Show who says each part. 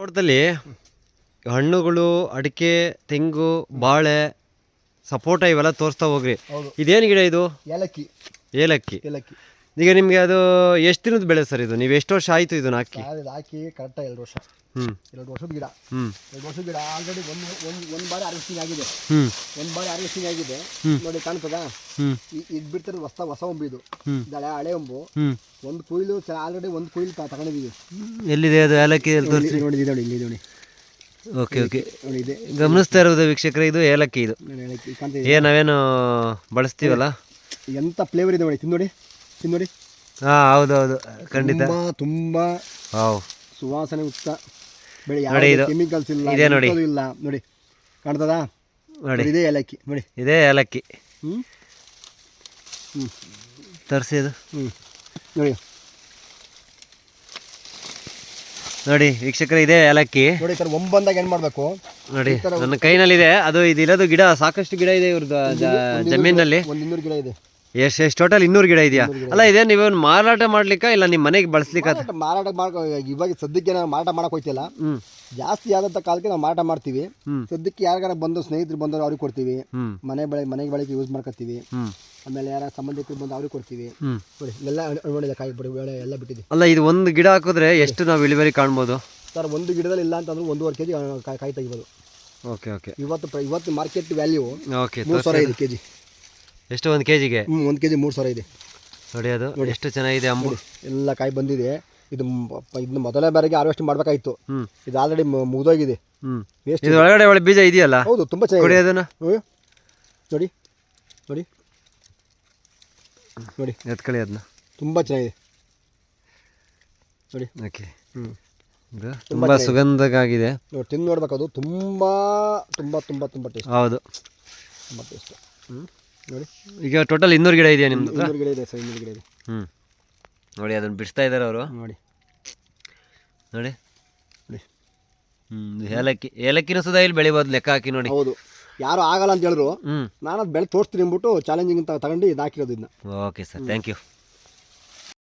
Speaker 1: ತೋಟದಲ್ಲಿ ಹಣ್ಣುಗಳು ಅಡಿಕೆ ತೆಂಗು ಬಾಳೆ ಸಪೋಟ ಇವೆಲ್ಲ ತೋರಿಸ್ತಾ ಹೋಗ್ರಿ. ಇದೇನು ಗಿಡ ಇದು?
Speaker 2: ಏಲಕ್ಕಿ.
Speaker 1: ಏಲಕ್ಕಿ.
Speaker 2: ಏಲಕ್ಕಿ.
Speaker 1: ಈಗ ನಿಮಗೆ ಅದು ಎಷ್ಟು ದಿನದ ಬೆಳೆ ಸರ್ ಇದು? ನೀವು ಎಷ್ಟು ವರ್ಷ ಆಯಿತು ಇದನ್ನ ಹಾಕಿ
Speaker 2: ಇದು ಹಾಕಿ ಕರೆಕ್ಟಾಗಿ ಎರಡು ವರ್ಷ.
Speaker 1: ಹ್ಞೂ
Speaker 2: ಎರಡು ವರ್ಷದ ಗಿಡ.
Speaker 1: ಹ್ಞೂ
Speaker 2: ಎರಡು ವರ್ಷದ ಗಿಡ ಆಲ್ರೆಡಿ ಒಂದು ಒಂದು ಒಂದು ಬಾರಿ ಹಾರ್ವೆಸ್ಟಿಂಗ್ ಆಗಿದೆ.
Speaker 1: ಹ್ಞೂ
Speaker 2: ಒಂದು ಬಾರಿ ಹಾರ್ವೆಸ್ಟಿಂಗ್ ಆಗಿದೆ. ನೋಡಿ ಕಾಣ್ತದಾ? ಇದು ಬಿಡ್ತಾರೆ ಹೊಸ ಹೊಸ ಒಂಬು ಇದು. ಹಳೆ ಹಳೆ ಒಂಬು ಒಂದು ಕುಯ್ಲು ಆಲ್ರೆಡಿ ಒಂದು ಕುಯ್ಲು ತಗೊಂಡಿದ್ದೀವಿ
Speaker 1: ಎಲ್ಲಿದೆ ಅದು? ಏಲಕ್ಕಿ ತೋರಿಸಿ.
Speaker 2: ನೋಡಿ ನೋಡಿ ಇಲ್ಲಿ ನೋಡಿ.
Speaker 1: Okay okay.
Speaker 2: ನೋಡಿ ಇದೆ.
Speaker 1: ಗಮನಿಸ್ತಾ ಇರೋದು ವೀಕ್ಷಕರೇ ಇದು ಏಲಕ್ಕಿ ಇದು.
Speaker 2: ನೋಡಿ
Speaker 1: ಏ ನಾವೇನು ಬಳಸ್ತೀವಲ್ಲ?
Speaker 2: ಎಂತ ಫ್ಲೇವರ್ ಇದೆ ನೋಡಿ. ತಿನ್ನೋಡಿ ಹಾ
Speaker 1: ಹಾಂ ಹೌದೌದು. ಖಂಡಿತ.
Speaker 2: ತುಂಬಾ ತುಂಬಾ ಸುವಾಸನೆ ಉತ್ತ ಬೆಳೆ.
Speaker 1: ನೋಡಿ ಇದು.
Speaker 2: ಕೆಮಿಕಲ್ಸ್ ಇಲ್ಲ
Speaker 1: ಇದೆ ನೋಡಿ.
Speaker 2: ಎಂಥದೂ ಇಲ್ಲ. ನೋಡಿ ಕಾಣ್ತದಾ?
Speaker 1: ನೋಡಿ.
Speaker 2: ಇದೆ ಏಲಕ್ಕಿ. ನೋಡಿ.
Speaker 1: ಇದೇ ಏಲಕ್ಕಿ.
Speaker 2: ಹ್ಞೂ
Speaker 1: ತರಿಸಿ ಅದು.
Speaker 2: ಹ್ಞೂ ನೋಡಿ.
Speaker 1: ನೋಡಿ ವೀಕ್ಷಕರೇ ಇದೇ ಏಲಕ್ಕಿ.
Speaker 2: ನೋಡಿ ಸರ್ ಒಂಬಂದಾಗ ಏನು ಮಾಡಬೇಕು?
Speaker 1: ನೋಡಿ ನನ್ನ ಕೈನಲ್ಲಿದೆ. ಅದು ಇದಿರೋದು ಗಿಡ ಸಾಕಷ್ಟು ಗಿಡ ಇದೆ ಇವ್ರದ್ದು ಜಮೀನಲ್ಲಿ
Speaker 2: ಒಂದು ಇನ್ನೂರು ಗಿಡ ಇದೆ.
Speaker 1: ಎಷ್ಟು ಎಷ್ಟು ಟೋಟಲ್ ಇನ್ನೂರು ಗಿಡ ಇದೆಯಾ? ಅಲ್ಲ ಇದೇ. ನೀವೇನು ಮಾರಾಟ ಮಾಡ್ಲಿಕ್ಕ ಇಲ್ಲ ನಿಮ್ಮ ಮನೆಗೆ ಬಳಸ್ಲಿಕ್ಕ?
Speaker 2: ಮಾರಾಟ ಮಾಡ್ಕೋ ಮಾಡ್ಕೊ ಇವಾಗ ಸದ್ಯಕ್ಕೆ ನಾವು ಮಾರಾಟ ಮಾಡಕ್ ಹೋಯ್ತಿಲ್ಲ. ಜಾಸ್ತಿ ಆದಂತ ಕಾಲಕ್ಕೆ ನಾವು ಮಾರಾಟ ಮಾಡ್ತೀವಿ. ಸದ್ಯಕ್ಕೆ ಯಾರಿಗಾರ ಬಂದು ಸ್ನೇಹಿತರು ಬಂದವರು ಅವ್ರಿಗೆ ಕೊಡ್ತೀವಿ. ಮನೆ ಬಳಿ ಮನೆಗೆ ಬಳಕೆ ಯೂಸ್ ಮಾಡ್ಕೊತೀವಿ. ಆಮೇಲೆ ಯಾರ ಸಂಬಂಧಿಕರು ಬಂದು ಅವ್ರಿಗೆ ಕೊಡ್ತೀವಿ. ನೋಡಿ ಎಲ್ಲ ಒಳ್ಳೆ ಕಾಯಿ ಬಿಡಿ ಒಳ್ಳೆ ಎಲ್ಲ ಬಿಟ್ಟಿದೆ
Speaker 1: ಅಲ್ಲ ಇದು ಒಂದು ಗಿಡ ಹಾಕಿದ್ರೆ ಎಷ್ಟು ನಾವು ಇಳುವರಿ ಕಾಣ್ಬೋದು?
Speaker 2: ಸರ್ ಒಂದು ಗಿಡದಲ್ಲಿ ಇಲ್ಲ ಅಂತಂದ್ರೆ ಒಂದೂವರೆ ಕೆಜಿ ಕಾಯಿ ತೆಗಿಬೋದು.
Speaker 1: Okay okay.
Speaker 2: ಇವತ್ತು ಇವತ್ತು ಮಾರ್ಕೆಟ್ ವ್ಯಾಲ್ಯೂ
Speaker 1: ಓಕೆ
Speaker 2: ಮೂರು ಸಾವಿರ ಐದು ಕೆ ಜಿ
Speaker 1: ಎಷ್ಟು ಒಂದು ಕೆ ಜಿಗೆ
Speaker 2: ಹ್ಞೂ ಒಂದು ಕೆ ಜಿ ಮೂರು ಸಾವಿರ ಇದೆ.
Speaker 1: ನೋಡಿ ಅದು ಎಷ್ಟು ಚೆನ್ನಾಗಿದೆ ಅಂಬು
Speaker 2: ಎಲ್ಲ ಕಾಯಿ ಬಂದಿದೆ. ಇದು ಇದನ್ನ ಮೊದಲನೇ ಬಾರಿಗೆ ಹಾರ್ವೆಸ್ಟ್ ಮಾಡಬೇಕಾಗಿತ್ತು. ಇದು ಆಲ್ರೆಡಿ ಮುಗಿದೋಗಿದೆ.
Speaker 1: ಹ್ಞೂ ಇದು ಒಳಗಡೆ ಒಳ್ಳೆ ಬೀಜ ಇದೆಯಲ್ಲ?
Speaker 2: ಹೌದು ತುಂಬ
Speaker 1: ಚೆನ್ನಾಗಿ
Speaker 2: ನೋಡಿ
Speaker 1: ಅದನ್ನು.
Speaker 2: ಹ್ಞೂ. ನೋಡಿ ನೋಡಿ. ನೋಡಿ.
Speaker 1: ಎತ್ಕೊಳ್ಳಿ ಅದನ್ನ.
Speaker 2: ತುಂಬ ಚೆನ್ನಾಗಿದೆ. ನೋಡಿ.
Speaker 1: ಓಕೆ.
Speaker 2: ಹ್ಞೂ
Speaker 1: ತುಂಬ ಸುಗಂಧಗಾಗಿದೆ.
Speaker 2: ನೋಡಿ ತಿಂದು ನೋಡ್ಬೇಕು ಅದು. ತುಂಬ ತುಂಬ ತುಂಬ ತುಂಬ ಟೇಸ್ಟ್
Speaker 1: ಹೌದು.
Speaker 2: ತುಂಬ ಟೇಸ್ಟ್ ಹ್ಞೂ ನೋಡಿ.
Speaker 1: ಈಗ ಟೋಟಲ್ ಇನ್ನೂರು ಗಿಡ ಇದೆಯಾ ನಿಮ್ದು ಹತ್ರ?
Speaker 2: ಇನ್ನೂರು ಗಿಡ ಇದೆ ಸರ್ ಇನ್ನೂರು ಗಿಡ ಇದೆ.
Speaker 1: ಹ್ಞೂ ನೋಡಿ ಅದನ್ನು ಬಿಡಿಸ್ತಾ ಇದ್ದಾರೆ ಅವರು.
Speaker 2: ನೋಡಿ.
Speaker 1: ನೋಡಿ.
Speaker 2: ನೋಡಿ.
Speaker 1: ಹ್ಞೂ ಏಲಕ್ಕಿ ಏಲಕ್ಕಿನೂ ಸುಧಾ ಇಲ್ಲಿ ಬೆಳಿಬೋದು ಲೆಕ್ಕ ಹಾಕಿ ನೋಡಿ.
Speaker 2: ಹೌದು. ಯಾರು ಆಗಲ್ಲ ಅಂತ ಹೇಳಿದ್ರು.
Speaker 1: ಹ್ಞೂ
Speaker 2: ನಾನು ಅದು ಬೆಳೆ ತೋರಿಸ್ತೀನಿ ಅಂದ್ಬಿಟ್ಟು ಚಾಲೆಂಜಿಂಗ್ ಅಂತ ತಗೊಂಡು ಇದು ಹಾಕಿರೋದು ಇದನ್ನ
Speaker 1: ಓಕೆ ಸರ್ ಥ್ಯಾಂಕ್ ಯು